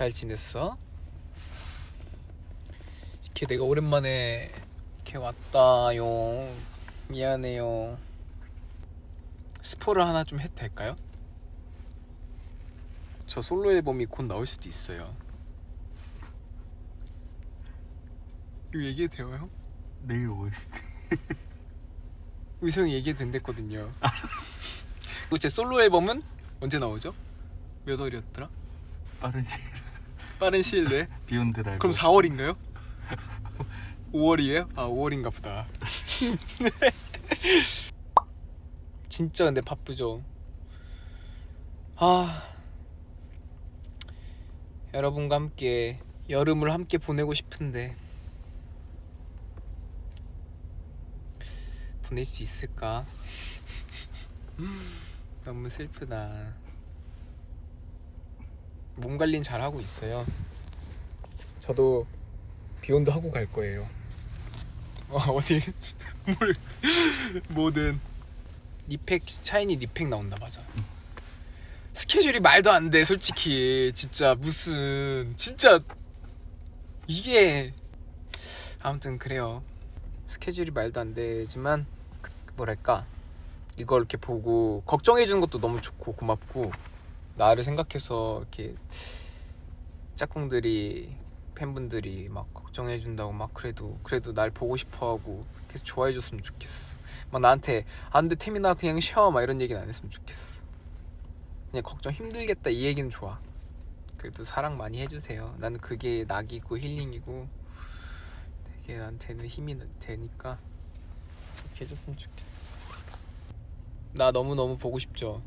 잘 지냈어? 이렇게 내가 오랜만에 이렇게 왔다요. 미안해요. 스포를 하나 좀 해도 될까요? 저 솔로 앨범이 곧 나올 수도 있어요. 이거 얘기해도 돼요, 형? 내일 OST 의성이 얘기해도 된댔거든요. 그리고 제 솔로 앨범은 언제 나오죠? 몇 월이었더라? 빠른 시 빠른 시일 내에? 비욘드 라이브 그럼 4월인가요? 5월이에요? 아 5월인가 보다. 진짜 근데 바쁘죠. 아 여러분과 함께 여름을 함께 보내고 싶은데 보낼 수 있을까? 너무 슬프다. 몸 관리는 잘 하고 있어요. 저도 비욘드 하고 갈 거예요. 어, 어디 뭘 뭐든 리팩 차이니 리팩 나온다 맞아. 스케줄이 말도 안 돼 솔직히 진짜 무슨 진짜 이게 아무튼 그래요. 스케줄이 말도 안 되지만 그- 뭐랄까 이걸 이렇게 보고 걱정해 주는 것도 너무 좋고 고맙고 나를 생각해서 이렇게 짝꿍들이 팬분들이 막 걱정해 준다고 막 그래도 그래도 날 보고 싶어 하고 계속 좋아해 줬으면 좋겠어. 막 나한테 안 돼 태민아 그냥 쉬어 막 이런 얘기는 안 했으면 좋겠어. 그냥 걱정 힘들겠다 이 얘기는 좋아. 그래도 사랑 많이 해주세요. 나는 그게 낙이고 힐링이고 되게 나한테는 힘이 되니까 그렇게 해줬으면 좋겠어. 나 너무 너무 보고 싶죠.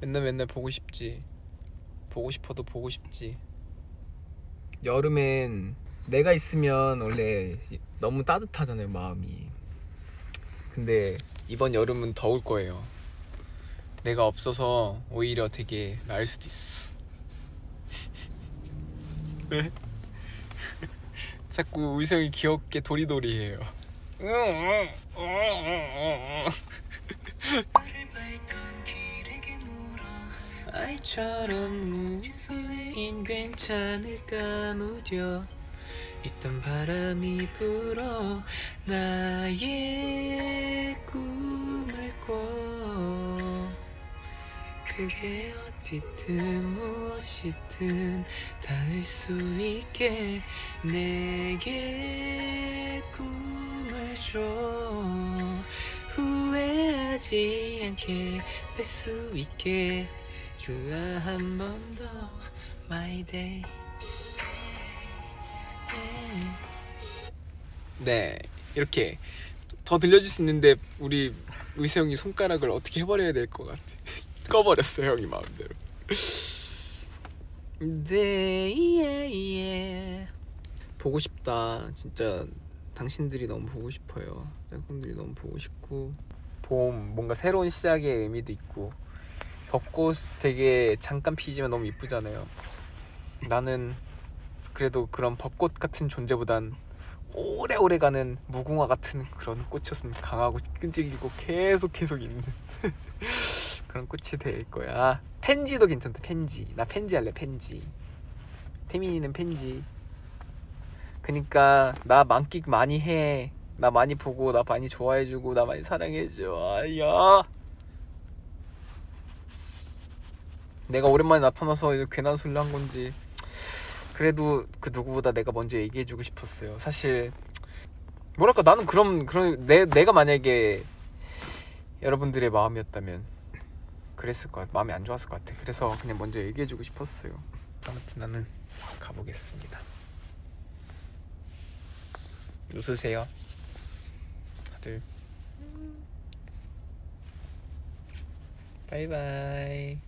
맨날 맨날 보고 싶지. 보고 싶어도 보고 싶지. 여름엔 내가 있으면 원래 너무 따뜻하잖아요 마음이. 근데 이번 여름은 더울 거예요. 내가 없어서 오히려 되게 나을 수도 있어. 왜? 자꾸 의성이 귀엽게 도리도리해요. 아이처럼 무인 괜찮을까 무뎌. 있던 바람이 불어 나의 꿈을 꿔. 그게 어디든 무엇이든 닿을 수 있게 내게 꿈을 줘. 후회하지 않게 될 수 있게 주아 한 번 더. My day. 네 이렇게 더 들려줄 수 있는데 우리 의세 형이 손가락을 어떻게 해버려야 될 것 같아. 꺼버렸어 형이 마음대로. 네 예, 예. 보고 싶다. 진짜 당신들이 너무 보고 싶어요. 짝꿍들이 너무 보고 싶고. 봄 뭔가 새로운 시작의 의미도 있고 벚꽃 되게 잠깐 피지만 너무 이쁘잖아요 나는 그래도 그런 벚꽃 같은 존재보단 오래오래 가는 무궁화 같은 그런 꽃이었으면 강하고 끈질기고 계속 계속 있는 그런 꽃이 될 거야. 펜지도 괜찮다. 펜지. 나 펜지 할래. 펜지. 태민이는 펜지. 그니까 나 만끽 많이 해. 나 많이 보고 나 많이 좋아해주고 나 많이 사랑해줘. 아야. 내가 오랜만에 나타나서 괜한 소리 한 건지 그래도 그 누구보다 내가 먼저 얘기해주고 싶었어요. 사실 뭐랄까 나는 그럼 그런 내 내가 만약에 여러분들의 마음이었다면 그랬을 것 같아. 마음이 안 좋았을 것 같아. 그래서 그냥 먼저 얘기해주고 싶었어요. 아무튼 나는 가보겠습니다. 웃으세요. 다들. 바이바이.